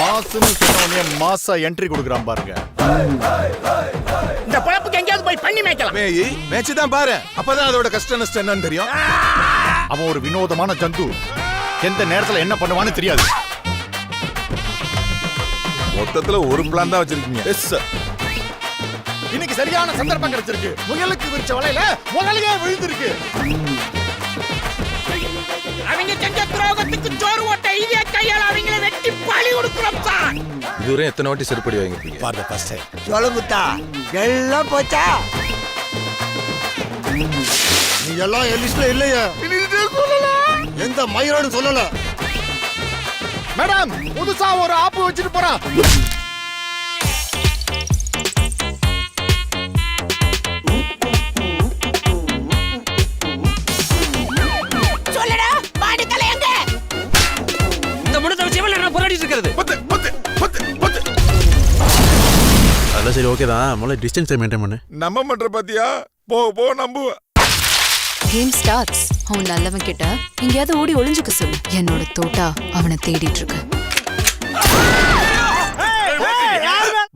மாசுன்னு சொன்ன உடனே மாசா என்ட்ரி கொடுக்குறான் பாருங்க. இந்த பொழப்புக்கு எங்கேயாவது போய் பண்ணி மேய்க்கலாம். மேய் மேய்ச்சுதான் பாரு. அப்பதான் அதோட கஷ்ட நஷ்டம் என்னன்னு தெரியும். அவன் ஒரு வினோதமான ஜந்து. எந்த நேரத்துல என்ன பண்ணுவான்னு தெரியாது. மொத்தத்துல ஒரு பிளான் தான் வச்சிருக்கீங்க. எஸ் சார் இன்னைக்கு சரியான சந்தர்ப்பம் கிடைச்சிருக்கு. முயலுக்கு விரிச்ச வலையில முதலையே விழுந்திருக்கு. அவங்க செஞ்ச துரோகத்துக்கு சோறு ஓட்ட இதே கையால அவங்கள வெட்டி பழி கொடுக்கிறோம் சார். இதுவரையும் எத்தனை வாட்டி செருப்படி வாங்கிருப்பீங்க பாருங்க ஃபர்ஸ்ட் சொல்லுங்கத்தா எல்லாம் போச்சா? நீ எல்லாம் என் லிஸ்ட்ல இல்லையே. எந்த மயிரோடு சொல்லல. மேடம் புதுசா ஒரு ஆப்பு வச்சுட்டு போறான். இருக்கிறது. பத்து அதெல்லாம் சரி ஓகே தான். முதல்ல டிஸ்டன்ஸை மெயின்டைன் பண்ணு. நம்ப மாட்டேற பாத்தியா? போ போ நம்புவ கேம் ஸ்டார்ட்ஸ் அவன் நல்லவன் கிட்ட எங்கேயாவது ஓடி ஒளிஞ்சுக்க சொல்லு. என்னோட தோட்டா அவனை தேடிட்டு இருக்கு.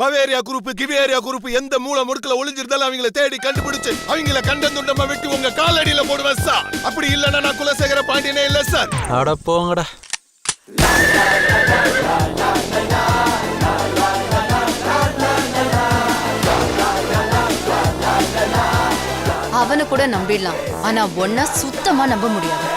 பவேரியா குரூப் கிவேரியா குரூப் எந்த மூல முடுக்கல ஒளிஞ்சிருந்தாலும் அவங்கள தேடி கண்டுபிடிச்சு அவங்கள கண்டம் துண்டமா வெட்டி உங்க காலடியில போடுவேன் சார் அப்படி இல்லன்னா நான் குலசேகர பாண்டியனே இல்ல சார் அட போங்கடா. அவனை கூட நம்பிடலாம். ஆனா ஒன்ன சுத்தமா நம்ப முடியாது.